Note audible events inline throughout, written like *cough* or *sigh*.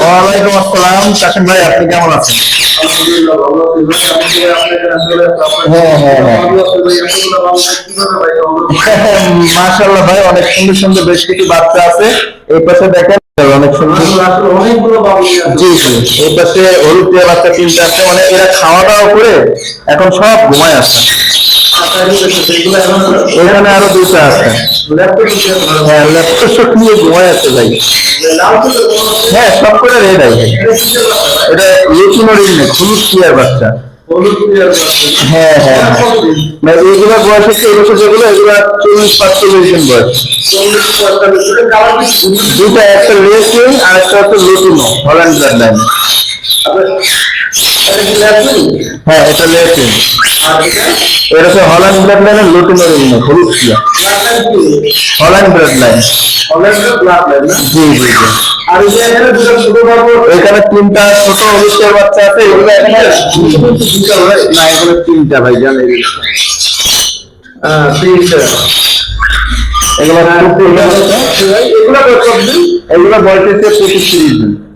ওয়ালাইকুম আসসালাম কাশিম ভাই আপনি কেমন আছেন? ভাই আসলে হ্যাঁ, হ্যাঁ, হ্যাঁ। *laughs* ভাই অনেক সুন্দর সুন্দর বেশ কিছু বাচ্চা আছে। এই পাশে দেখেন অনেক সুন্দর জি জি। এই পাশে হলুদ বাচ্চা তিনটা আছে। মানে এরা খাওয়া দাওয়া করে এখন সব ঘুমায় আসছে। এখন আরও দুইটা আছে। হ্যাঁ ল্যাপটপ নিয়ে ঘুমায় আছে ভাই। হ্যাঁ সব করে রেড আছে এটা লেকিনোর ইনে হলুদ টিয়ার বাচ্চা। আছে হ্যাঁ হ্যাঁ। মানে বয়স হচ্ছে যেগুলো, এগুলো চল্লিশ দুটা একটা রেসিং আর একটা হচ্ছে লুটিনো হল্যান্ড হ্যাঁ এটা রেসিং এটা? হচ্ছে হল্যান্ড ব্লাড লাইনের লুটিনো রিং হলুদ কি? Holland blood line. জি জি জি। এখানে তিনটা ছোট হলুদের বাচ্চা আছে এগুলো এখানে ভাই। না এখানে তিনটা ভাই জানেন হ্যাঁ তিনটা। এগুলো এগুলো হচ্ছে পঁচিশ তিরিশ দিন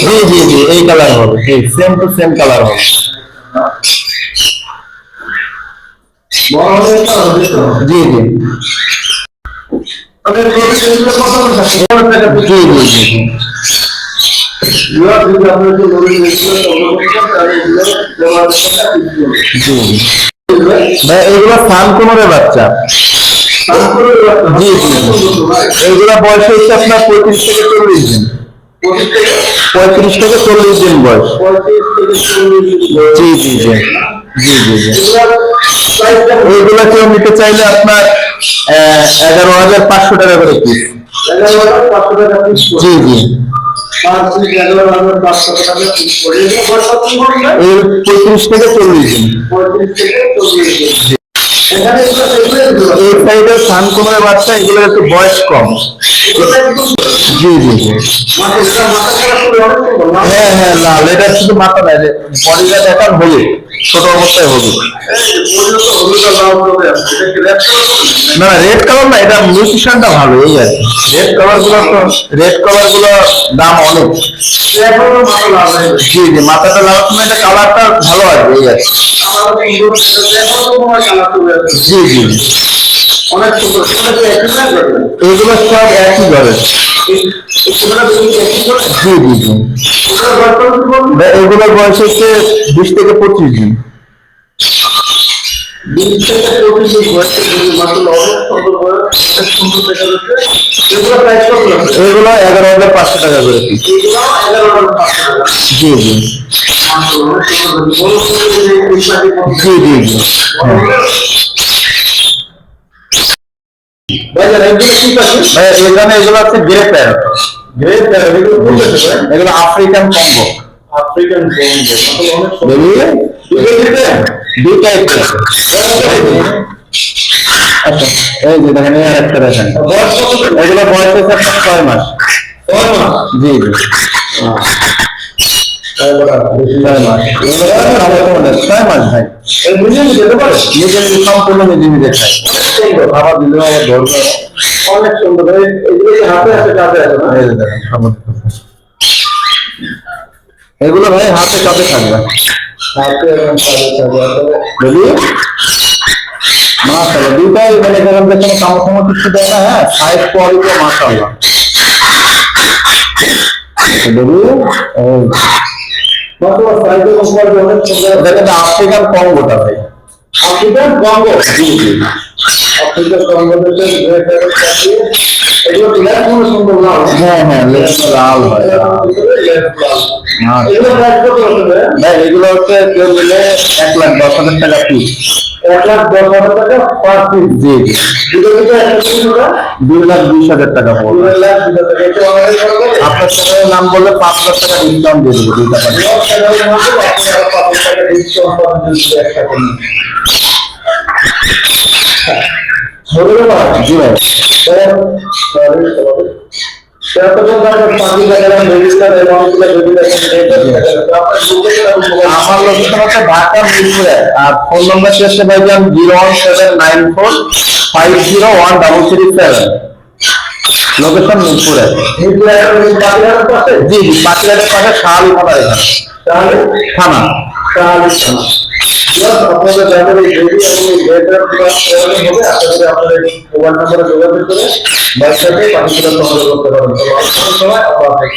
জি জি জি এই কালার হবে। সেম টু সেম কালার হবে? এগুলো সানকুমারের বাচ্চা। জি জি এগুলো বয়স হচ্ছে আপনার পঁয়ত্রিশ থেকে চল্লিশ দিন। পঁয়ত্রিশ থেকে চল্লিশ দিন বয়স। জি জি জি। জি জি জি? এইগুলো কেউ নিতে চাইলে আপনার এগারো হাজার পাঁচশো টাকা করে পিস জি জি। এগুলো পঁয়ত্রিশ থেকে চল্লিশ দিন। এগুলো এগুলো এগুলো। এই সাইডে সানকুমারের বাচ্চা এগুলোর একটু বয়স কম। এগুলো জি? হ্যাঁ হ্যাঁ লাল এটা শুধু মাথা নাই বডিটা দেখার হলুদ ছোট অবস্থায় হলুদ লাল? না রেড কালার না এটা মিউজিশিয়ানটা ভালো এই আর রেড কালারগুলো তো রেড কালারগুলো দাম অনেক লাল। জি জি মাথাটা লাগার সময় এটা কালারটা ভালো আসবে এই আর। জি জি অনেক সুন্দর এগুলো সব একই ঘরে জি জি এগুলোর বয়স হচ্ছে বিশ থেকে পঁচিশ দিন। এগুলো এগারো হাজার পাঁচশো টাকা করে জি। এগুলো আছে? ভাই এখানে গ্রে প্যারট এগুলো বলতেছে ভাই? এগুলো আফ্রিকান কম্বো আফ্রিকান কম্বো আসলে অনেক সুন্দর বুঝলি এগুলো দিতে দুই টাইপের আছে আচ্ছা এই যে দেখেন এই একটা দেখেন। বয়স কত দিন? এগুলো বয়স হচ্ছে আপনার ছয় মাস। ছয় মাস? জি। জি ছয় মাস। ছয় মাস? ভাই। নিজে নিজে সম্পূর্ণ নিজে নিজে খায় সুন্দর আমার অনেক সুন্দর। এগুলো হাতে আছে না? দিতেছে। এগুলো ভাই হাতে কাপে থাকবে। হাতে এবং মাশাআল্লাহ দুটাই মানে যেরকম দেখেন কামড় কামড় কিছু দেয় না হ্যাঁ? সাইজ কোয়ালিটি মাশাআল্লাহ। এই বর্তমান সাইজের উপর অনেক সুন্দর। এটা আফ্রিকান কঙ্গোটা ভাই। African Congo? জি জি। কালার থাকে এগুলো বিলাস কোনো সুন্দর না হ্যাঁ। হ্যাঁ লাল হয় এগুলো ভাই হচ্ছে কেউ নিলে এক লাখ দশ হাজার টাকা পিস এক লাখ দশ হাজার টাকা পার পিস জি দুটো থেকে দুই লাখ বিশ হাজার টাকা পড়বে। লাখ আপনার চ্যানেলের নাম বললে পাঁচ লাখ টাকা ডিসকাউন্ট দিয়ে দেবো দুইটা টাকার মধ্যে টাকা ডিসকাউন্ট আমার লোকেশন হচ্ছে ঢাকা মিরপুরে আর ফোন নাম্বার শেষে zero one seven nine four five zero one double three seven location মিরপুরে জি জি পাখিরাটের পাশে শাহালি থানা এখানে থানা আপনাদের যাদের এই ডেলি এবং এই আশা করি আপনাদের মোবাইল নম্বরে যোগাযোগ করে বাচ্চাকে সাথে সংগ্রহ করতে পারবেন তো সময় হাফেজ।